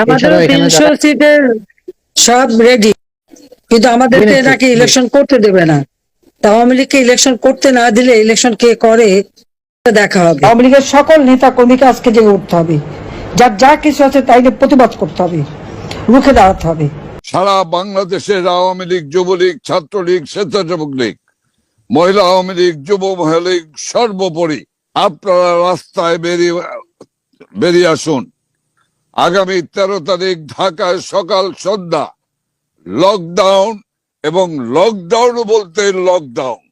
আমাদের তিনশো সিটের সব রেডি কিন্তু Benefit, নাকি ইলেকশন করতে দেবে না। তা আওয়ামী লীগকে ইলেকশন করতে না দিলে ইলেকশন কে করে দেখা হবে। আওয়ামী লীগের সকল নেতা কর্মীকে আজকে জেগে উঠতে হবে। যার যা কিছু আছে তাই প্রতিবাদ করতে হবে। রুখে দাঁড়াতে হবে। সারা বাংলাদেশের আওয়ামী লীগ যুবলীগ ছাত্রলীগ স্বেচ্ছাসেবক লীগ মহিলা আওয়ামী লীগ যুব মহিলা লীগ সর্বোপরি আপনারা রাস্তায় বেরিয়ে বেরিয়ে আসুন। আগামী তেরো তারিখ ঢাকায় সকাল সন্ধ্যা। লকডাউন এবং লকডাউন বলতে লকডাউন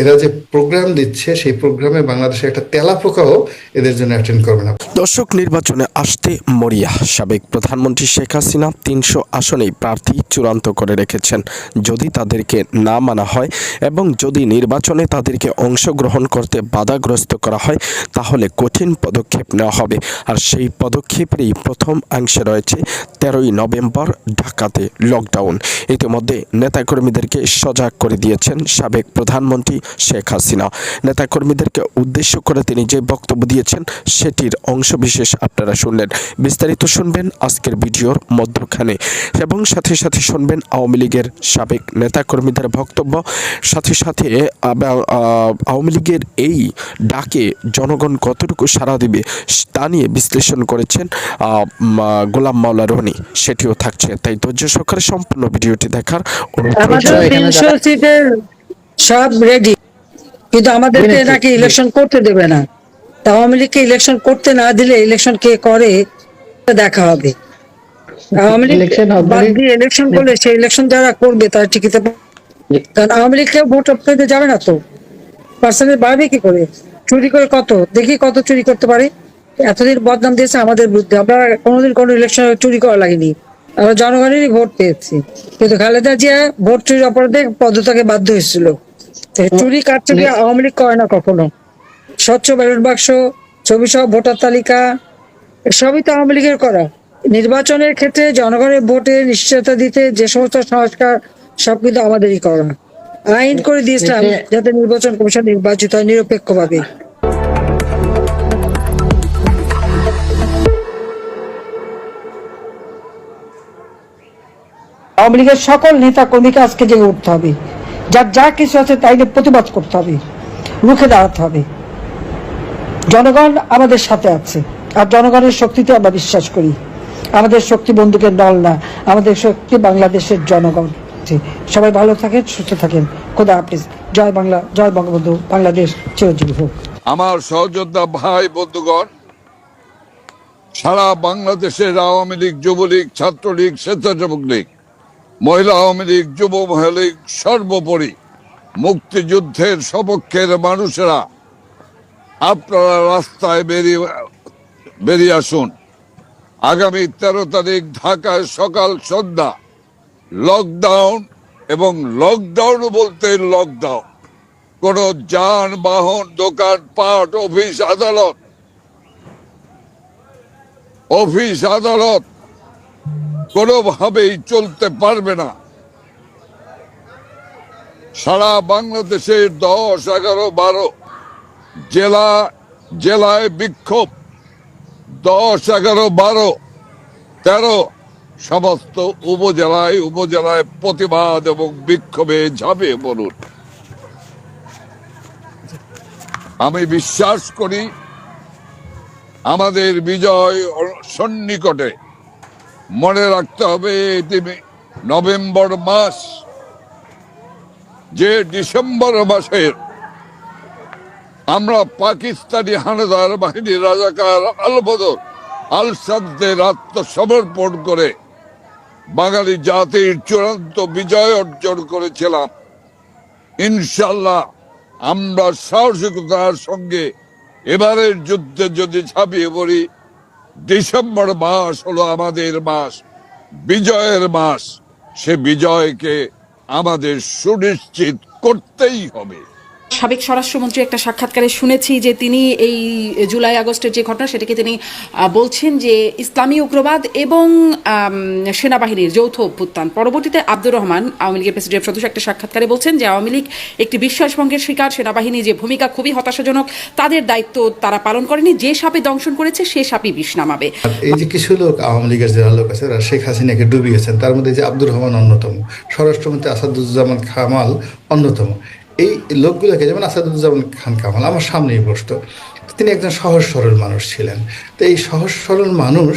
এরা যে প্রোগ্রাম দিচ্ছে, সেই প্রোগ্রামে বাংলাদেশে একটা তেলা পোকাও এদের জন্য অ্যাটেন্ড করবে না। দর্শক, নির্বাচনে আসতে মরিয়া সাবেক প্রধানমন্ত্রী শেখ হাসিনা তিনশো আসনেই প্রার্থী চূড়ান্ত করে রেখেছেন। যদি তাদেরকে না মানা হয় এবং যদি নির্বাচনে তাদেরকে অংশগ্রহণ করতে বাধাগ্রস্ত করা হয়, তাহলে কঠিন পদক্ষেপ নেওয়া হবে। আর সেই পদক্ষেপেরই প্রথম অংশে রয়েছে তেরোই নভেম্বর, ঢাকাতে লকডাউন ইতিমধ্যে নেতাকর্মীদেরকে সজাগ করে দিয়েছেন সাবেক প্রধানমন্ত্রী শেখ হাসিনা। নেতাকর্মীদেরকে উদ্দেশ্য করে তিনি যে বক্তব্য দিয়েছেন সেটির অংশ বিশেষ আপনারা শুনলেন। বিস্তারিত শুনবেন আজকের ভিডিওর মধ্যখানে। এবং সাথে সাথে শুনবেন আওয়ামী লীগের সাবেক নেতাকর্মীদের বক্তব্য। সাথে সাথে আওয়ামী লীগের এই ডাকে জনগণ কতটুকু সাড়া দিবে তা নিয়ে বিশ্লেষণ করেছেন গোলাম মাওলা রনি। সেটিও থাকছে। তাই ধৈর্য সহকারে সম্পূর্ণ ভিডিওটি দেখার অনুরোধ সব রেডি কিন্তু আমাদেরকে নাকি ইলেকশন করতে দেবে না। তা আওয়ামী লীগকে ইলেকশন করতে না দিলে ইলেকশন কে করে দেখা হবে। আওয়ামী লীগ ইলেকশন করলে সেই ইলেকশন যারা করবে তারা টিকিতে। কারণ আওয়ামী লীগ কেউ ভোট পেতে যাবে না তো। পার্সেন্টেজ বাড়বে কি করে? চুরি করে কত? দেখি কত চুরি করতে পারে। এতদিন বদনাম দিয়েছে আমাদের বিরুদ্ধে। আমরা কোনোদিন কোনো ইলেকশন চুরি করা লাগেনি। আমরা জনগণেরই ভোট পেয়েছি। কিন্তু খালেদা জিয়া ভোট চুরির অপরাধে পদত্যাগে বাধ্য হয়েছিল। চুরি কারচুপি আওয়ামী লীগ করে না কখনো? স্বচ্ছ ব্যালট বাক্স ছবি সহ ভোটার তালিকা সবই তো আওয়ামী লীগের করা। নির্বাচনের ক্ষেত্রে জনগণের ভোটে নিশ্চয়তা দিতে যে সমস্ত সংস্কার সব কিন্তু আমাদেরই করা। আইন করে দিয়েছিলাম যাতে নির্বাচন কমিশন নির্বাচিত হয় নিরপেক্ষভাবে। আওয়ামী লীগের সকল নেতা কর্মীকে আজকে জেগে উঠতে হবে। যার যা কিছু আছে তাই প্রতিবাদ করতে হবে, রুখে দাঁড়াতে হবে। জনগণ আমাদের সাথে আছে, আর জনগণের শক্তিতে আমরা বিশ্বাস করি। আমাদের শক্তি বন্ধুকের দল না, আমাদের শক্তি বাংলাদেশের জনগণ সবাই ভালো থাকেন, সুস্থ থাকেন। খোদা হাফিজ। জয় বাংলা, জয় বঙ্গবন্ধু। বাংলাদেশ চিরজীবী হোক। আমার সহযোদ্ধা ভাই, বন্ধুগণ, সারা বাংলাদেশের আওয়ামী লীগ, যুবলীগ, ছাত্রলীগ, স্বেচ্ছাসেবক লীগ মহিলা আওয়ামী লীগ, যুব মহিলা লীগ সর্বোপরি মুক্তিযুদ্ধের সপক্ষের মানুষেরা, আপনারা রাস্তায় বেরিয়ে বেরিয়ে আসুন। আগামী তেরো তারিখ ঢাকায় সকাল সন্ধ্যা লকডাউন এবং লকডাউন বলতে লকডাউন কোন যানবাহন, দোকান, পাট, অফিস, আদালত অফিস, আদালত কোনোভাবেই চলতে পারবে না। সারা বাংলাদেশের দশ, এগারো, বারো জেলা, জেলায় বিক্ষোভ। দশ, এগারো, বারো, তেরো সমস্ত উপজেলায় উপজেলায় প্রতিবাদ এবং বিক্ষোভে ঝাঁপিয়ে পড়ুন। আমি বিশ্বাস করি আমাদের বিজয় সন্নিকটে মনে রাখতে হবে এটি নভেম্বর মাস, যে ডিসেম্বর মাসের আমরা পাকিস্তানি হানাদার বাহিনী রাজাকার আলবদর আল সাদদের আত্মসমর্পণ করে বাঙালি জাতির চূড়ান্ত বিজয় অর্জন করেছিলাম। ইনশাল্লাহ আমরা সাহসিকতার সঙ্গে এবারের যুদ্ধে যদি ছাপিয়ে পড়ি ডিসেম্বর মাস হলো আমাদের মাস বিজয়ের মাস। সে বিজয়কে আমাদের সুনিশ্চিত করতেই হবে। সাবেক স্বরাষ্ট্রমন্ত্রী একটা সাক্ষাৎকারে শুনেছি যে তিনি এই জুলাই আগস্টের যে ঘটনা সেটাকে তিনি বলছেন যে ইসলামী উগ্রবাদ এবং সেনাবাহিনীর যৌথ অভ্যুত্থান। পরবর্তীতে আব্দুর রহমান, আওয়ামী লীগের প্রেসিডেন্ট সদস্য একটা সাক্ষাৎকারে বলছেন যে আওয়ামী লীগ একটি বিশ্বাসভঙ্গের শিকার, সেনাবাহিনী যে ভূমিকা খুবই হতাশাজনক, তাদের দায়িত্ব তারা পালন করেনি, যে সাপে দংশন করেছে সে সাপই বিষ নামাবে। এই যে কিছু লোক আওয়ামী লীগের যারা লোক আছে, তারা শেখ হাসিনাকে ডুবিয়েছেন, তার মধ্যে যে আব্দুর রহমান অন্যতম, স্বরাষ্ট্রমন্ত্রী আসাদুজ্জামান খামাল অন্যতম। এই লোকগুলোকে, যেমন আসাদুজ্জামান খান কামাল, আমার সামনেই বসতো, তিনি একজন সহজ সরল মানুষ ছিলেন। তো এই সহজ সরল মানুষ,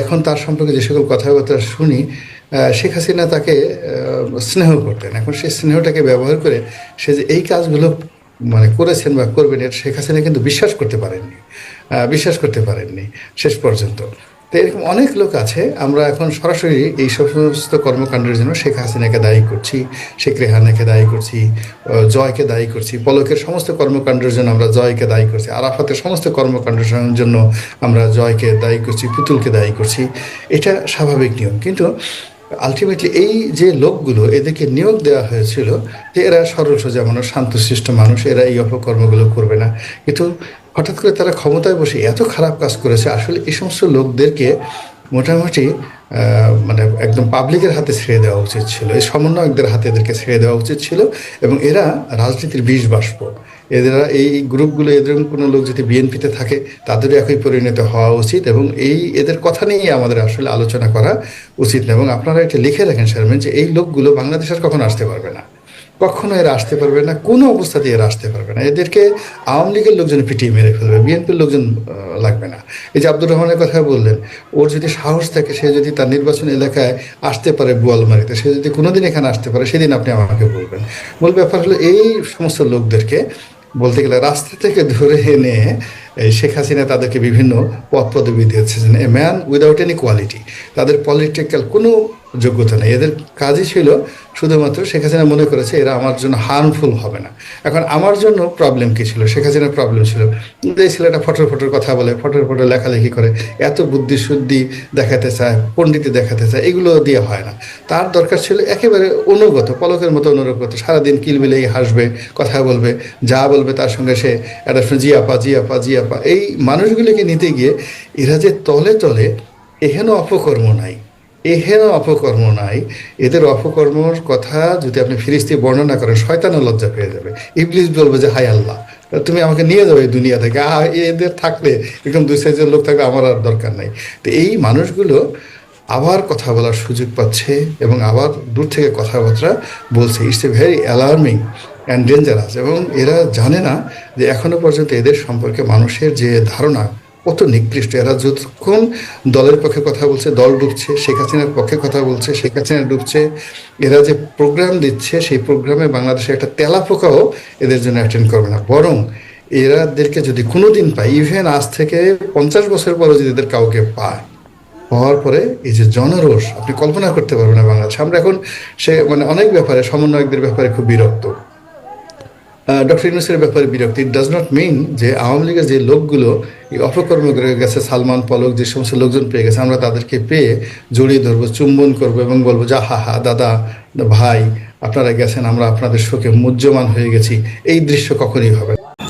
এখন তার সম্পর্কে যে সকল কথাবার্তা শুনি শেখ হাসিনা তাকে স্নেহ করতেন। এখন সেই স্নেহটাকে ব্যবহার করে সে যে এই কাজগুলো মানে করেছেন বা করবেন, এটা শেখ হাসিনা কিন্তু বিশ্বাস করতে পারেননি। বিশ্বাস করতে পারেননি শেষ পর্যন্ত। এরকম অনেক লোক আছে, আমরা এখন সরাসরি এই সমস্ত কর্মকাণ্ডের জন্য শেখ হাসিনাকে দায়ী করছি, শেখ রেহানাকে দায়ী করছি জয়কে দায়ী করছি, পলকের সমস্ত কর্মকাণ্ডের জন্য আমরা জয়কে দায়ী করছি, আরাফাতের সমস্ত কর্মকাণ্ডের জন্য আমরা জয়কে দায়ী করছি, পুতুলকে দায়ী করছি। এটা স্বাভাবিক নিয়ম। কিন্তু আলটিমেটলি এই যে লোকগুলো, এদেরকে নিয়োগ দেওয়া হয়েছিল যে এরা সরল সোজা মানুষ, শান্তশিষ্ট মানুষ, এরা এই অপকর্মগুলো করবে না। কিন্তু হঠাৎ করে তারা ক্ষমতায় বসে এত খারাপ কাজ করেছে, আসলে এই সমস্ত লোকদেরকে মোটামুটি মানে একদম পাবলিকের হাতে ছেড়ে দেওয়া উচিত ছিল। এই সমন্বয়কদের হাতে এদেরকে ছেড়ে দেওয়া উচিত ছিল এবং এরা রাজনীতির বিষ বাষ্প। এরা এই গ্রুপগুলো, এদের কোনো লোক যদি বিএনপিতে থাকে, তাদেরও একই পরিণত হওয়া উচিত এবং এই, এদের কথা নিয়েই আমাদের আসলে আলোচনা করা উচিত না। এবং আপনারা এটা লিখে রাখেন চেয়ারম্যান যে এই লোকগুলো বাংলাদেশ আর কখনো আসতে পারবে না। কখনো এরা আসতে পারবে না, কোনো অবস্থাতেই এরা আসতে পারবে না। এদেরকে আওয়ামী লীগের লোকজন পিটিয়ে মেরে ফেলবে, বিএনপির লোকজন লাগবে না। এই যে আব্দুর রহমানের কথা বললেন, ওর যদি সাহস থাকে, সে যদি তার নির্বাচন এলাকায় আসতে পারে বোয়ালমারিতে সে যদি কোনোদিন এখানে আসতে পারে, সেদিন আপনি আমাকে বলবেন। মূল ব্যাপার হলো এই সমস্ত লোকদেরকে বলতে গেলে রাস্তা থেকে ধরে এনে, এই শেখ হাসিনা তাদেরকে বিভিন্ন পদ পদবি দিয়েছেন a man without any quality তাদের পলিটিক্যাল কোনো যোগ্যতা নেই। এদের কাজই ছিল শুধুমাত্র শেখ হাসিনা মনে করেছে এরা আমার জন্য হার্মফুল হবে না। এখন আমার জন্য প্রবলেম কী ছিল? শেখ হাসিনার প্রবলেম ছিল। এই ছেলেটা ফটোর ফটোর কথা বলে, ফটোর ফটো লেখালেখি করে, এত বুদ্ধি শুদ্ধি দেখাতে চায়, পণ্ডিতি দেখাতে চায়, এগুলো দিয়ে হয় না। তার দরকার ছিল একেবারে অনুগত, পলকের মতো অনুগত, সারাদিন কিলবিলেই হাসবে, কথা বলবে, যা বলবে তার সঙ্গে সে একটা শুনে জি আপা জি আপা জি এই মানুষগুলিকে নিতে গিয়ে এরা যে তলে তলে এহেন অপকর্ম নাই। এহেন অপকর্ম নাই। এদের অপকর্মর কথা যদি আপনি ফিরিস্তি বর্ণনা করেন শয়তানও লজ্জা পেয়ে যাবে। ইবলিস বলবে যে হাই আল্লাহ তুমি আমাকে নিয়ে যাবে দুনিয়া থেকে। এদের থাকলে, একদম দুই সাইজের লোক থাকলে আমার আর দরকার নাই। তো এই মানুষগুলো আবার কথা বলার সুযোগ পাচ্ছে এবং আবার দূর থেকে কথাবার্তা বলছে। It's a very alarming and dangerous এবং এরা জানে না যে এখনও পর্যন্ত এদের সম্পর্কে মানুষের যে ধারণা কত নিকৃষ্ট। এরা যতক্ষণ দলের পক্ষে কথা বলছে, দল ডুবছে, শেখ হাসিনার পক্ষে কথা বলছে, শেখ হাসিনা ডুবছে, এরা যে প্রোগ্রাম দিচ্ছে, সেই প্রোগ্রামে বাংলাদেশে একটা তেলা পোকাও এদের জন্য অ্যাটেন্ড করবে না। বরং এরাদেরকে যদি কোনো দিন পায় ইভেন আজ থেকে পঞ্চাশ বছর পরও যদি এদের কাউকে পায়, হওয়ার পরে এই যে জনরোষ, আপনি কল্পনা করতে পারবেন না বাংলাদেশ। আমরা এখন সে মানে অনেক ব্যাপারে, সমন্বয়কদের ব্যাপারে খুব বিরক্ত। ডক্টর ইউনুসের ব্যাপারে বিরক্তি। ইট ডাজ নট মিন যে আওয়ামী লীগের যে লোকগুলো, এই অপকর্ম করে গেছে, সালমান পলক, যে সমস্ত লোকজন পেয়ে গেছে, আমরা তাদেরকে পেয়ে জড়িয়ে ধরবো, চুম্বন করব এবং বলব যা হা হা, দাদা, ভাই, আপনারা গেছেন, আমরা আপনাদের শোকে মুহ্যমান হয়ে গেছি। এই দৃশ্য কখনই হবে।